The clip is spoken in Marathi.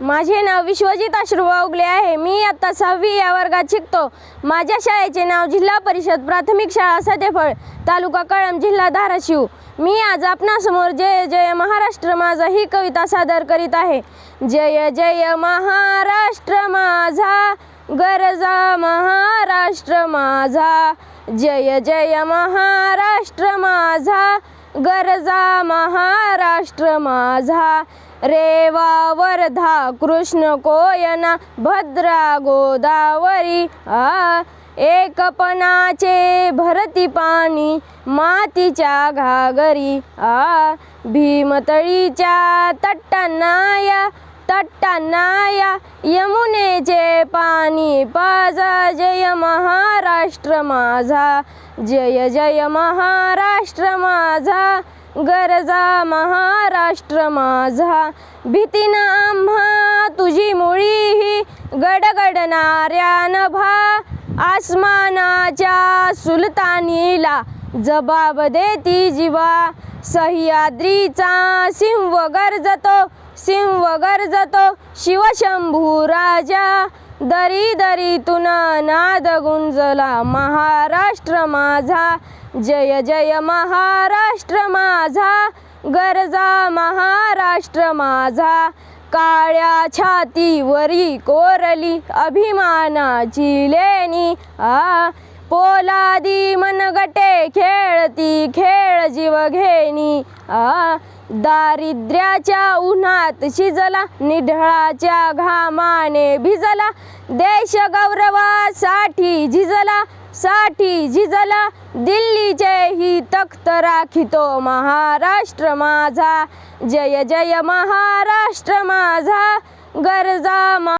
माझे नाव विश्वजित अश्रुबा उगले आहे. मी आता सहावी या वर्गात शिकतो. माझ्या शाळेचे नाव जिल्हा परिषद प्राथमिक शाळा सदेफळ तालुका कळम जिल्हा धाराशिव. मी आज आपणासमोर जय जय महाराष्ट्र माझा ही कविता सादर करीत आहे. जय जय महाराष्ट्र माझा गरजा महाराष्ट्र माझा. जय जय महाराष्ट्र माझा गरजा महाराष्ट्र माझा. रेवा वर्धा कृष्ण कोयना भद्रा गोदावरी आ एकपणाचे भरती पाणी मातीच्या घागरी आ भीमतळीच्या तट्टांनाया तट्टांनाया यमुनेचे पाणी पाजा जय महाराष्ट्र माझा जय जय महाराष्ट्र माझा गरजा राष्ट्र माझा. भीतीनं आम्हा तुझी मुळी ही गडगडणाऱ्या नभा. आसमानाच्या सुलतानीला जबाब देती जीवा. सह्याद्रीचा सिंह गरजतो सिंह गरजतो शिवशंभू राजा. दरी दरीतून नाद गुंजला महाराष्ट्र माझा. जय जय महाराष्ट्र माझा. गरजा महाराष्ट्र माझा. काळ्या छातीवरी कोरली अभिमानाची लेणी. आ पोलादी मनगटे खेळती खेळ जीव घेणी. आ दारिद्र्याच्या उन्हात शिजला निढळाच्या घामाने भिजला. देश गौरवासाठी झिजला साठी झिजला. दिल्लीचे ही तख्त राखितो महाराष्ट्र माझा. जय जय महाराष्ट्र माझा. गरजा मा